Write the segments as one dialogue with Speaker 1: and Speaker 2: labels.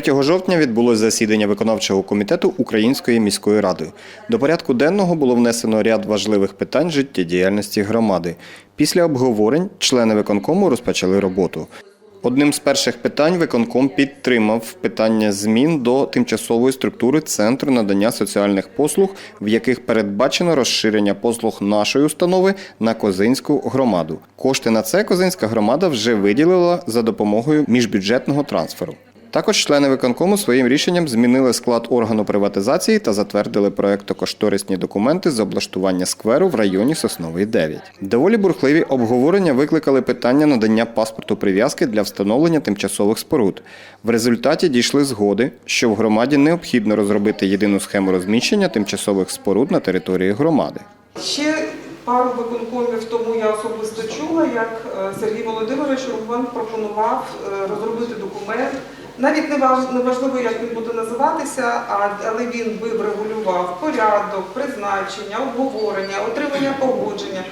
Speaker 1: 3 жовтня відбулось засідання виконавчого комітету Української міської ради. До порядку денного було внесено ряд важливих питань життєдіяльності громади. Після обговорень члени виконкому розпочали роботу. Одним з перших питань виконком підтримав питання змін до тимчасової структури Центру надання соціальних послуг, в яких передбачено розширення послуг нашої установи на Козинську громаду. Кошти на це Козинська громада вже виділила за допомогою міжбюджетного трансферу. Також члени виконкому своїм рішенням змінили склад органу приватизації та затвердили проектно-кошторисні документи з облаштування скверу в районі Сосновий 9. Доволі бурхливі обговорення викликали питання надання паспорту прив'язки для встановлення тимчасових споруд. В результаті дійшли згоди, що в громаді необхідно розробити єдину схему розміщення тимчасових споруд на території громади.
Speaker 2: Ще пару виконкомів тому я особисто чула, як е, Сергій Володимирович Ругван пропонував е, розробити документ. Навіть не важ- не важливо, як він буде називатися, але він би врегулював порядок, призначення, обговорення, отримання погодження.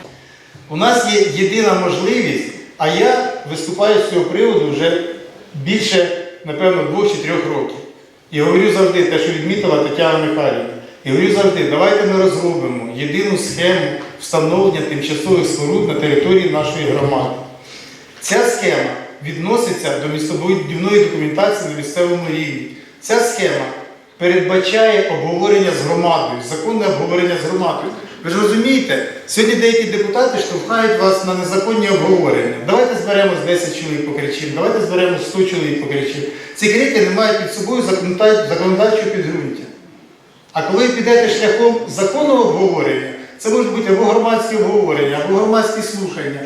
Speaker 3: У нас є єдина можливість, а я виступаю з цього приводу вже більше, напевно, двох чи трьох років. І говорю завжди те, що відмітила Тетяна Михайлівна. І говорю завжди, давайте ми розробимо єдину схему встановлення тимчасових споруд на території нашої громади. Ця схема відноситься до містобудівної документації на місцевому рівні. Ця схема передбачає обговорення з громадою, законне обговорення з громадою. Ви ж розумієте, сьогодні деякі депутати штовхають вас на незаконні обговорення. Давайте зберемо 10 чоловік покричимо, давайте зберемо 100 чоловік покричимо. Ці крики не мають під собою законодавчого підґрунтя. А коли підете шляхом законного обговорення, це можуть бути або громадські обговорення, або громадські слухання.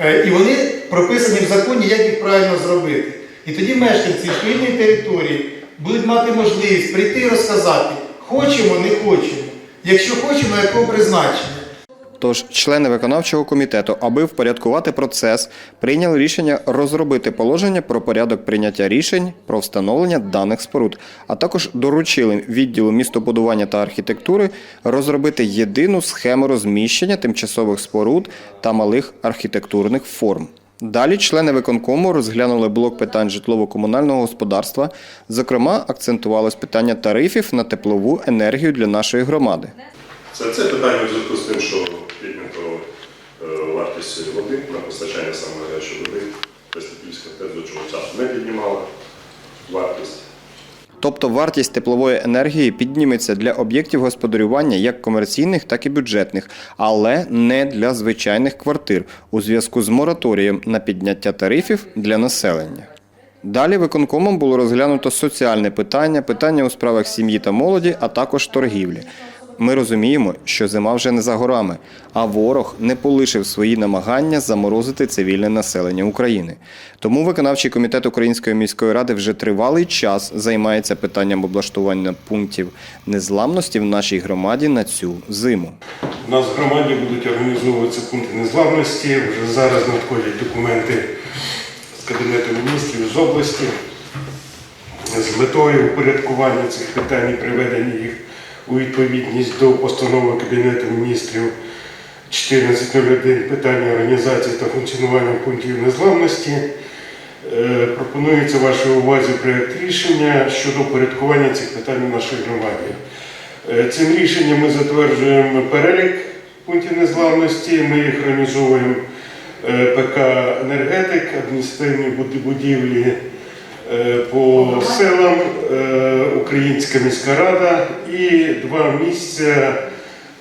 Speaker 3: Е, І вони прописані в законі, як їх правильно зробити. І тоді мешканці відповідної території будуть мати можливість прийти і розказати, хочемо, не хочемо. Якщо хочемо, якого призначення.
Speaker 1: Тож члени виконавчого комітету, аби впорядкувати процес, прийняли рішення розробити положення про порядок прийняття рішень про встановлення даних споруд, а також доручили відділу містобудування та архітектури розробити єдину схему розміщення тимчасових споруд та малих архітектурних форм. Далі члени виконкому розглянули блок питань житлово-комунального господарства. Зокрема, акцентувалось питання тарифів на теплову енергію для нашої громади.
Speaker 4: Це, це питання в зв'язку з тим, що е, води на постачання саме гарячої води. Пестипільська теж до чого часу не піднімала вартість.
Speaker 1: Тобто вартість теплової енергії підніметься для об'єктів господарювання як комерційних, так і бюджетних, але не для звичайних квартир у зв'язку з мораторієм на підняття тарифів для населення. Далі виконкомом було розглянуто соціальне питання, питання у справах сім'ї та молоді, а також торгівлі. Ми розуміємо, що зима вже не за горами, а ворог не полишив свої намагання заморозити цивільне населення України. Тому виконавчий комітет Української міської ради вже тривалий час займається питанням облаштування пунктів незламності в нашій громаді на цю зиму.
Speaker 5: У нас в громаді будуть організовуватися пункти незламності. Вже зараз надходять документи з Кабінету міністрів з області з метою упорядкування цих питань і приведення їх у відповідність до постанови Кабінету міністрів 1401 питання організації та функціонування пунктів незламності. Е, Пропонується вашій увазі проєкт рішення щодо упорядкування цих питань у нашій громаді. Е, Цим рішенням ми затверджуємо перелік пунктів незламності, ми їх організовуємо е, ПК «Енергетик», адміністративні будівлі по селам, е, Українська міська рада і два місця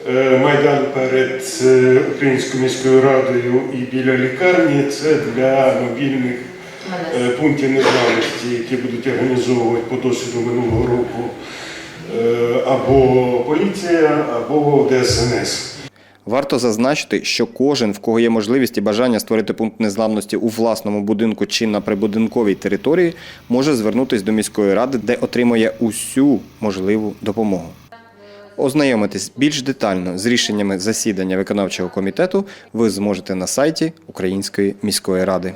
Speaker 5: е, Майдан перед е, Українською міською радою і біля лікарні це для мобільних е, пунктів незламності, які будуть організовувати по досвіду минулого року е, або поліція, або ДСНС.
Speaker 1: Варто зазначити, що кожен, в кого є можливість і бажання створити пункт незламності у власному будинку чи на прибудинковій території, може звернутися до міської ради, де отримує усю можливу допомогу. Ознайомитись більш детально з рішеннями засідання виконавчого комітету ви зможете на сайті Української міської ради.